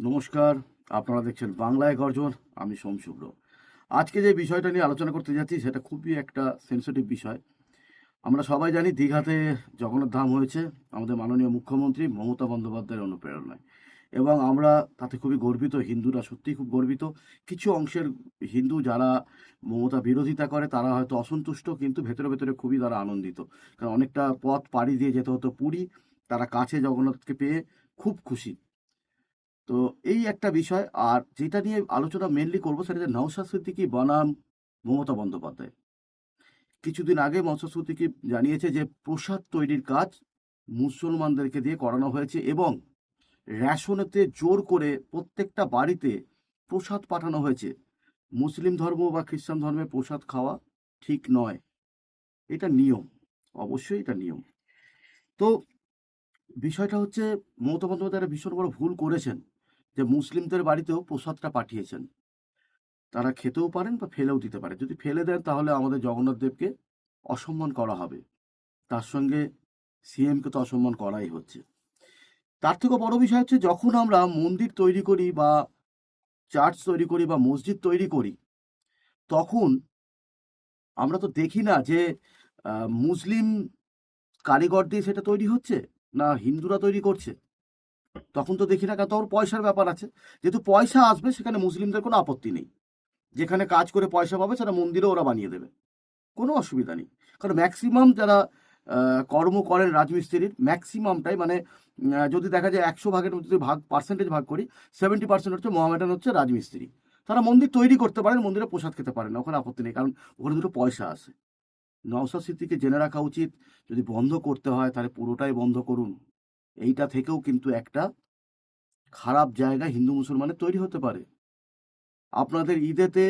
নমস্কার, আপনারা দেখছেন বাংলায় গর্জন, আমি সোম শুভ্র। আজকে যে বিষয়টা নিয়ে আলোচনা করতে যাচ্ছি, সেটা খুবই একটা সেন্সিটিভ বিষয়। আমরা সবাই জানি দীঘাতে জগন্নাথ ধাম হয়েছে, আমাদের মাননীয় মুখ্যমন্ত্রী মমতা বন্দ্যোপাধ্যায়ের অনুপ্রেরণায়। এবং আমরা তাতে খুবই গর্বিত, হিন্দুরা সত্যিই খুব গর্বিত। কিছু অংশের হিন্দু যারা মমতা বিরোধিতা করে, তারা হয়তো অসন্তুষ্ট, কিন্তু ভেতরে ভেতরে খুবই তারা আনন্দিত। কারণ অনেকটা পথ পাড়ি দিয়ে যেতে হতো পুরী, তারা কাছে জগন্নাথকে পেয়ে খুব খুশি। তো এই একটা বিষয়। আর যেটা নিয়ে আলোচনা মেনলি করব সেটা যে নওশাদ সিদ্দিকি বনাম মমতা বন্দ্যোপাধ্যায়। কিছুদিন আগে নওশাদ সিদ্দিকি জানিয়েছে যে প্রসাদ তৈরির কাজ মুসলমানদেরকে দিয়ে করানো হয়েছে এবং রেশনেতে জোর করে প্রত্যেকটা বাড়িতে প্রসাদ পাঠানো হয়েছে। মুসলিম ধর্ম বা খ্রিস্টান ধর্মের প্রসাদ খাওয়া ঠিক নয়। এটা নিয়ম। অবশ্যই এটা নিয়ম। তো বিষয়টা হচ্ছে মমতা বন্দ্যোপাধ্যায় ভীষণ বড় ভুল করেছেন। যে মুসলিমদের বাড়িতেও প্রসাদটা পাঠিয়েছেন। তারা খেতেও পারেন বা ফেলেও দিতে পারে যদি ফেলে দেন তাহলে আমাদের জগন্নাথ দেবকে অসম্মান করা হবে। তার সঙ্গে সিএমকে তো অসম্মান করাই হচ্ছে। তার থেকেও বড় বিষয় হচ্ছে যখন আমরা মন্দির তৈরি করি বা চার্চ তৈরি করি বা মসজিদ তৈরি করি, তখন আমরা তো দেখি না যে মুসলিম কারিগর দিয়ে সেটা তৈরি হচ্ছে না হিন্দুরা তৈরি করছে। তখন তো দেখি না কারণ তখন পয়সার ব্যাপার আছে। যেহেতু পয়সা আসবে, সেখানে মুসলিমদের কোনো আপত্তি নেই। যেখানে কাজ করে পয়সা পাবে, সেটা মন্দিরে ওরা বানিয়ে দেবে। কোনো অসুবিধা নেই। কারণ ম্যাক্সিমাম যারা কর্ম করেন রাজমিস্ত্রির ম্যাক্সিমামটাই মানে যদি দেখা যায় একশো ভাগের মধ্যে যদি ভাগ পার্সেন্টেজ ভাগ করি সেভেন্টি পার্সেন্ট হচ্ছে মহামেডান, হচ্ছে রাজমিস্ত্রি। তারা মন্দির তৈরি করতে পারেন, মন্দিরে প্রসাদ খেতে পারেন, না, ওখানে আপত্তি নেই। কারণ ওখানে দুটো পয়সা আসে নওশাদ স্মৃতিকে জেনে রাখা উচিত। যদি বন্ধ করতে হয়, তাহলে পুরোটাই বন্ধ করুন। এইটা থেকেও কিন্তু একটা খারাপ জায়গা হিন্দু মুসলমানের তৈরি হতে পারে। আপনাদের ঈদেতে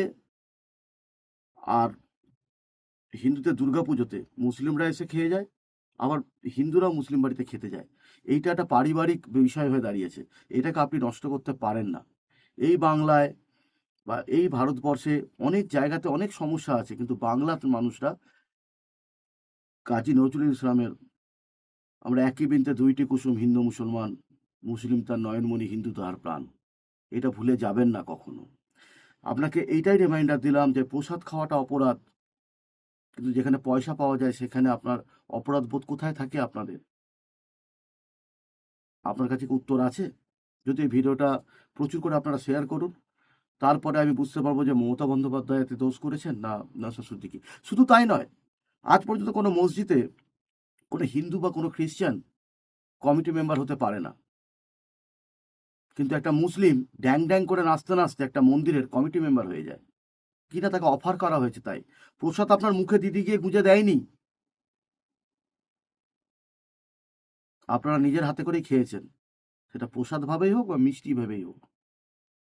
আর হিন্দুদের দুর্গাপুজোতে মুসলিমরা এসে খেয়ে যায়, আবার হিন্দুরাও মুসলিম বাড়িতে খেতে যায়। এইটা একটা পারিবারিক বিষয় হয়ে দাঁড়িয়েছে। এটাকে আপনি নষ্ট করতে পারেন না। এই বাংলায় বা এই ভারতবর্ষে অনেক জায়গাতে অনেক সমস্যা আছে, কিন্তু বাংলার মানুষরা কাজী নজরুল ইসলামের আমরা একই বিনতে দুইটি কুসুম হিন্দু মুসলমান, মুসলিম তার নয়নমণি হিন্দু তাহার প্রাণ। এটা ভুলে যাবেন না কখনো। আপনাকে এইটাই রিমাইন্ডার দিলাম যে প্রসাদ খাওয়াটা অপরাধ। কিন্তু যেখানে পয়সা পাওয়া যায় সেখানে আপনার অপরাধ বোধ কোথায় থাকে আপনাদের? আপনার কাছে উত্তর আছে? যদি ভিডিওটা প্রচুর করে আপনারা শেয়ার করুন, তারপরে আমি বুঝতে পারব যে মমতা বন্দ্যোপাধ্যায় এতে দোষ করেছেন না নসর সিদ্দিকি শুধু তাই নয়, আজ পর্যন্ত কোনো মসজিদে কোনো হিন্দু বা কোনো খ্রিস্টান কমিটি মেম্বার হতে পারে না। কিন্তু একটা মুসলিম ড্যাং ড্যাং করে নাচতে নাচতে একটা মন্দিরের কমিটি মেম্বার হয়ে যায়। কিনা তাকে অফার করা হয়েছে তাই। প্রসাদ আপনার মুখে দিদি গিয়ে গুঁজে দেয়নি। আপনারা নিজের হাতে করেই খেয়েছেন। সেটা প্রসাদ ভাবেই হোক বা মিষ্টি ভেবেই হোক।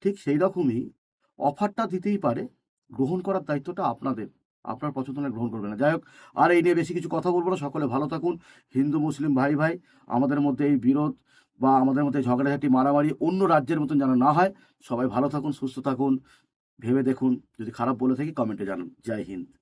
ঠিক সেই রকমই অফারটা দিতেই পারে। গ্রহণ করার দায়িত্বটা আপনাদের। আপনার পছন্দ না গ্রহণ করবে না। যাই হোক, আর এই নিয়ে বেশি কিছু কথা বলব না। সকলে ভালো থাকুন। হিন্দু, মুসলিম, ভাই ভাই, আমাদের মধ্যে এই বিরোধ বা আমাদের মধ্যে ঝগড়াঝাটি, মারামারি অন্য রাজ্যের মতন যেন না হয়, সবাই ভালো থাকুন, সুস্থ থাকুন, ভেবে দেখুন। যদি খারাপ বলে থাকি, কমেন্টে জানান। জয় হিন্দ।